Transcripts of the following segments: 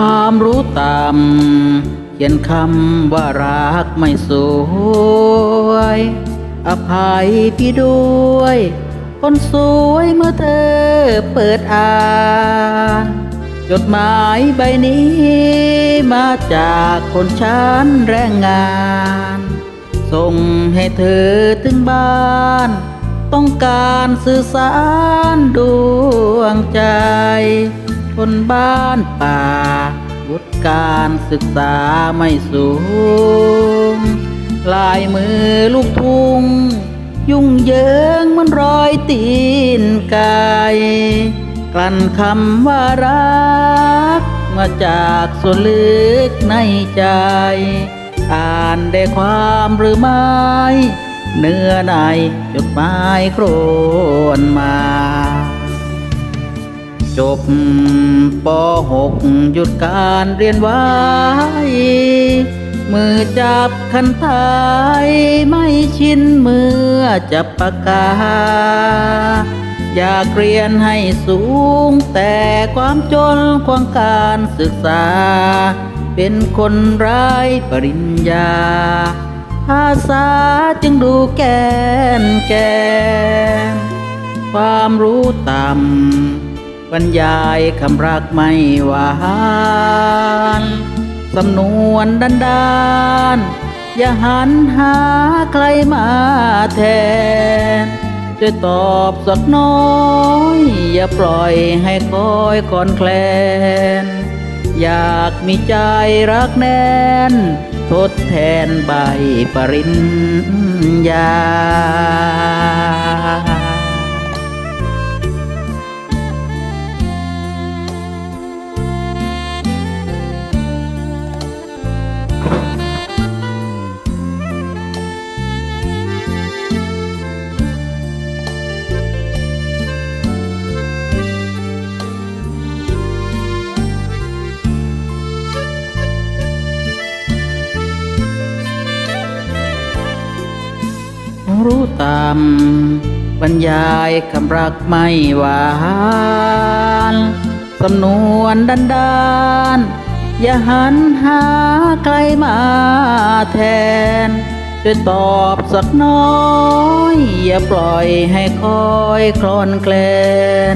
ความรู้ตามเขียนคำว่ารักไม่สวย อภัยพี่ด้วย คนสวยเมื่อเธอเปิดอ่านจดหมายใบนี้มาจากคนชั้นแรงงาน ส่งให้เธอถึงบ้าน ต้องการสื่อสารดวงใจ คนบ้านป่าวุฒิการศึกษาไม่สูง ลายมือลูกทุ่ง ยุ่งเยิงมันรอยตีนไก่กลั่นคำว่ารัก มาจากส่วนลึกในใจ อ่านได้ความหรือไม่เนื้อในจดหมายโครนมา จบป .6 หยุดการเรียนไว้ มือจับคันทายไม่ชินมือจับปากกา อยากเรียนให้สูงแต่ความจนควางการศึกษา เป็นคนไร้ปริญญา ภาษาจึงดูแกนแกนความรู้ต่ำ บรรยายคำรักไม่หวานสำนวนดันดานอย่าหันหาใครมาแทนช่วยตอบสักน้อย อย่าปล่อยให้คอยคอนแคลน อยากมีใจรักแน่น ทดแทนใบปริญญา รู้ตามบรรยายคำรักไม่หวานสำนวนดันดานอย่าหันหาใครมาแทนช่วยตอบสักน้อย อย่าปล่อยให้คอยคลอนแคลน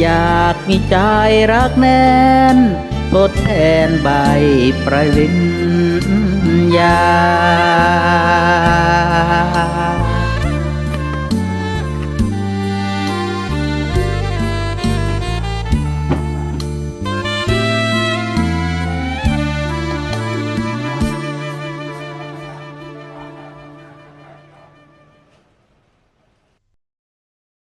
อยากมีใจรักแน่นทดแทนใบประวิญญา